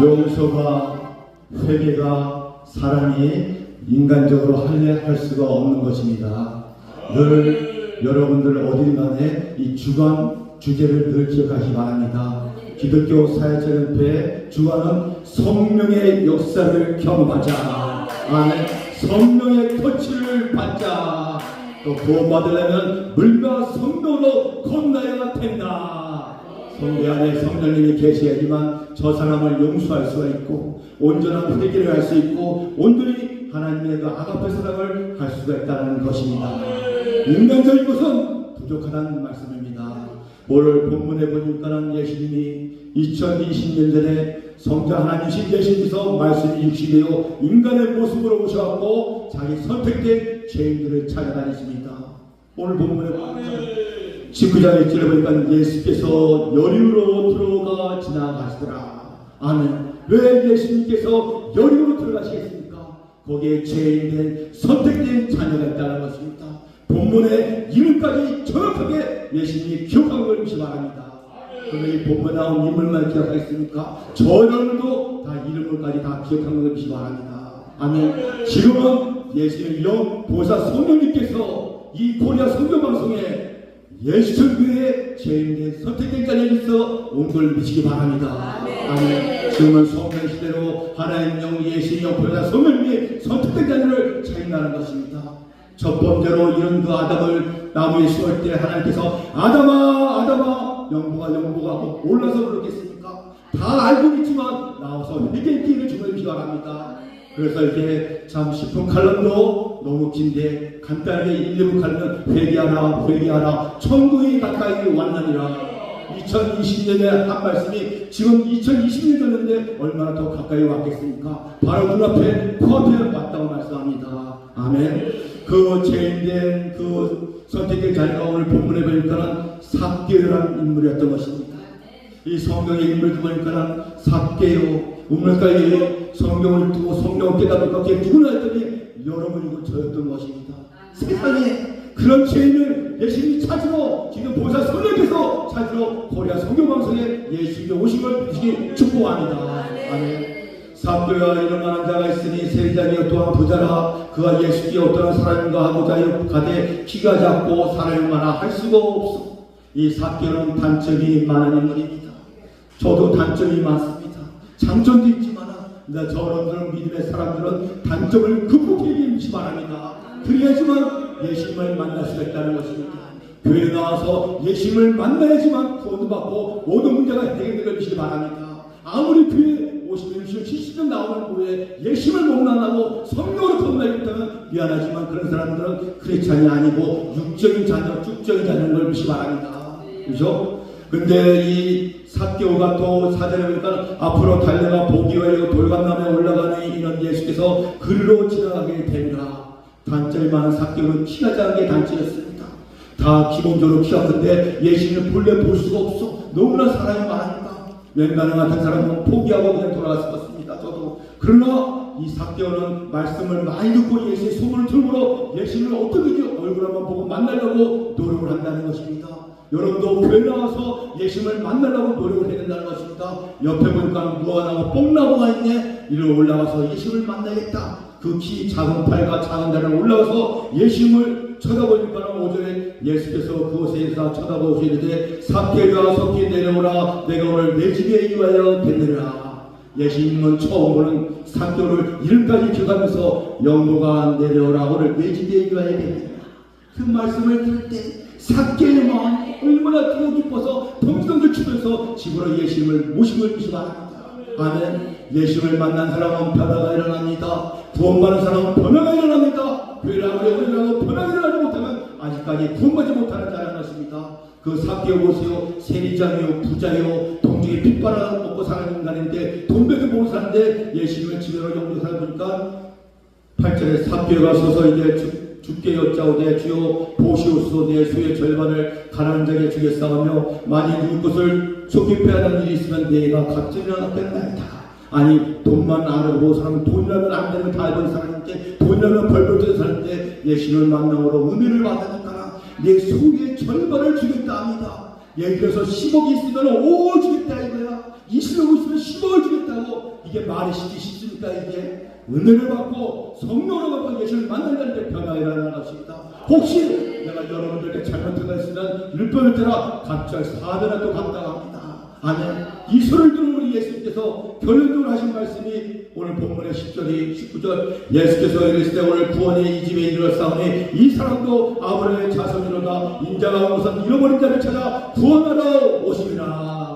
용서가 회개가 사람이 인간적으로 할래 할 수가 없는 것입니다. 늘 여러분들 어딘가에 이 주간 주제를 늘 기억하시 기 바랍니다. 기독교 사회체연회 주간은 성령의 역사를 경험하자. 아멘. 성령의 터치를 받자. 또 구원받으려면 물과 성도로 건너야 된다. 성대 안에 성령님이 계셔야지만 저 사람을 용서할 수가 있고 온전한 회개를 할 수 있고 온전히 하나님의 그 아가페 사랑을 할 수가 있다는 것입니다. 인간적인 것은 부족하다는 말씀입니다. 오늘 본문에 보니까는 예수님이 2020년 전에 성자 하나님이신 예수님께서 말씀이 육신되어 인간의 모습으로 오셔갖고 자기 선택된 죄인들을 찾아다니십니다. 오늘 본문에 보니까 19장에 찔러 보니까 예수께서 여리우로 들어가 지나가시더라. 아멘. 왜 예수님께서 여리우로 들어가시겠습니까? 거기에 죄인된 선택된 자녀가 있다는 것입니다. 본문에 이름까지 정확하게 예수님이 기억한 것이 바랍니다. 그러면 이 본문에 나온 인물만 기억하겠습니까? 저들도 다 이름을까지 다 기억한 것이 바랍니다. 아멘. 지금은 예수님 영 보사 성령님께서 이 코리아 성경 방송에 예수천교회 죄인된 선택된 자녀에서 온걸 미치기 바랍니다. 아멘. 지금은 성령 시대로 하나님 영 예수님 영 보사 성령님이 선택된 자녀를 차인하는 것입니다. 첫 번째로 이런 그 아담을 나무에 씌울 때 하나님께서 아담아 아담아 영보가 하고 올라서 그러겠습니까? 다 알고 있지만 나와서 회개 기회를 주는 바랍니다. 그래서 이렇게 참 10분 칼럼도 너무 긴데 간단하게 1, 2분 칼럼은 회개하라 회개하라 천국이 가까이 왔느니라 2020년에 한 말씀이 지금 2020년 전인데 얼마나 더 가까이 왔겠습니까? 바로 눈앞에 코앞에 왔다고 말씀합니다. 아멘. 그 죄인된 그 선택된 자리가 오늘 본문에 보니까는 삭개라는 인물이었던 것입니다. 이 성경의 인물들 보니까는 삭개요. 우물가에 성경을 두고 성경을 깨닫고 거기에 누구나 했더니 여러분이고 저였던 것입니다. 세상에 그런 죄인을 예수님이 찾으러 지금 보사 성령께서 찾으러 코리아 성경방송에 예수님이 오신 걸 미치게 축복합니다. 아멘. 사도가 이런 만한 자가 있으니 세리자니여 또한 부자라 그가 예수께 어떠한 사람인가 하고자 가되 키가 작고 사람이 많아 할 수가 없어 이 사교는 단점이 많은 인물입니다 저도 단점이 많습니다 장점도 있지만 나 저런들은 믿음의 사람들은 단점을 극복해야지 바랍니다 그래야지만 예수님을 만날 수가 있다는 것입니다 교회 나와서 예수님을 만나야지만 구원도 받고 모든 문제가 해결되기를 바랍니다 아무리 교회 50년, 60년, 70년 나오는 후에 예심을 못 만나고 성령으로 건너있다면 미안하지만 그런 사람들은 크리스찬이 아니고 육적인 자녀, 쭉적인 자녀인 걸 믿시 바랍니다. 그죠? 근데 이 사개오가 또 사전에 보니까 앞으로 달려가 보기와 돌감남에 올라가는 이런 예수께서 글로 지나가게 되니라. 단점이 많은 사개오는 키가 작은 게 단점이었습니다. 다 기본적으로 키가 큰데 예수님을 본래 볼 수가 없어. 너무나 사람이 많으니까. 웬간한 같은 사람은 포기하고 그냥 돌아갔을 것입니다. 저도. 그러나 이 사개오는 말씀을 많이 듣고 예수의 소문을 들므로 예수님을 어떻게든지 얼굴 한번 보고 만나려고 노력을 한다는 것입니다. 여러분도 교회 나와서 예수님을 만나려고 노력을 해야 된다는 것입니다. 옆에 보니까 무화과 나무 뽕나무가 있네. 이리 올라가서 예수님을 만나겠다. 그 키 작은 팔과 작은 다리를 올라가서 예수님을 쳐다보니까 오전에 예수께서 그곳에서 쳐다보시는데 사케가 섞이 내려오라 내가 오늘 내 집에 이와여 뵙느라 예수님은 처음 보는 사교를 이름까지 기억하면서 영도가 내려오라 오늘 내 집에 이와여 뵙느라 그 말씀을 들을 때 사케의 집으로 예수님을 모시고 있기 바랍니다. 아멘. 예수님을 만난 사람은 변화가 일어납니다. 구원받은 사람은 변화가 일어납니다. 교회를 아무리 오래라도 변화가 일어나지 못하면 아직까지 구원받지 못하는 자라는 것입니다. 그 사기어 보세요 세리장이요 부자요 동중에 핏바람 먹고 사는 인간인데 돈 배도 못 사는데 예수님을 지내러 영도사를 보니까 8절에 사기어가 서서 이제 죽 죽게 여짜오되 주여 보시옵소서 내 수의 절반을 가난한 자에게 주겠사오며 만일 누구 것을 속히 빼앗는 일이 있으면 내가 갚지는 않겠나이다. 아니 돈만 알아보고 사람 돈이라면 안 되는 다 알던 사람인데 돈이라면 벌벌 떠는 사람인데 예수님을 만남으로 은혜를 받으니까 내 소유의 절반을 주겠다 합니다. 예를 들어서 10억이 있으면 5억 주겠다 이거야. 20억 있으면 10억을 주겠다 고 이게 말이 쉽지 쉽습니까 이게? 은혜를 받고 성령을 받고 예수를 만난다는 게 변화가 일어나는 것입니다. 혹시 내가 여러분들께 잘못한 있으면 율법을 따라 각절 사변을 또 감당합니다. 아멘. 이 소리를 들은 우리 예수님께서 결론적으로 하신 말씀이 오늘 본문의 10절이 19절 예수께서 이르시되 오늘 구원이 이 집에 이르렀사오니 이 사람도 아브라함의 자손이로다. 인자가 온 것은 잃어버린 자를 찾아 구원하러 아멘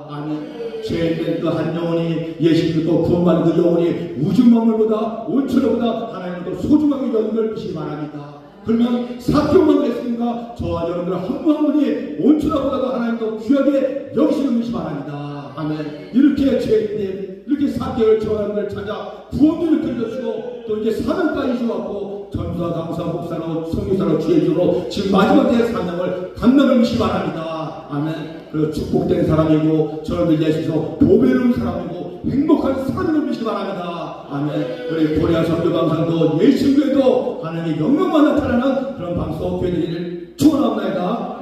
죄인된 그 한 영혼이 예수 믿고 구원받은 그 영혼이 우주 만물보다 온천보다 하나님도 소중하게 여기를 주시기 바랍니다. 그러면 사경만 됐습니까? 저와 여러분들 한분 한 분이 온천보다도 하나님도 귀하게 여기시는 것이 바랍니다. 아멘. 이렇게 죄인된 이렇게 사경을 저와 여러분들 찾아 이렇게 주시고 또 이제 사명까지 주었고 전수와 강사 목사로 성교사로 주의주로 지금 마지막 때의 사명을 감당을 주시기 바랍니다. 아멘. 그 축복된 사람이고 저희들 예수께서 보배로운 사람이고 행복한 사람을 믿시기 바랍니다. 아멘. 우리 코리아 선교 방송도 예수교회도 하나님의 영광만 나타나는 그런 방송 되기를 축원합니다.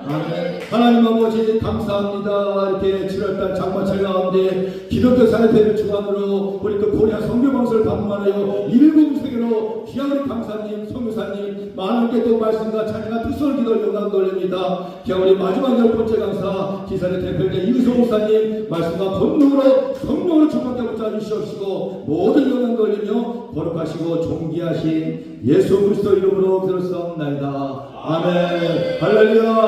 하나님 아버지 감사합니다. 이렇게 7월달 장마철 가운데 기독교 사회대회 주관으로 우리 또 코리아 선교방송을 방문하여 일곱 세계로 귀한 우리 강사님, 선교사님 많은 게또 말씀과 찬양과 특설 기도를 영광 돌립니다. 우리 마지막 열 번째 강사 기사의 대표자 이우성 목사님 말씀과 본능으로 성령으로 충만케 붙여 주시옵시고 모든 영광 돌리며 거룩하시고 존귀하신 예수 그리스도 이름으로 기도했사옵나이다. 아멘. 할렐루야.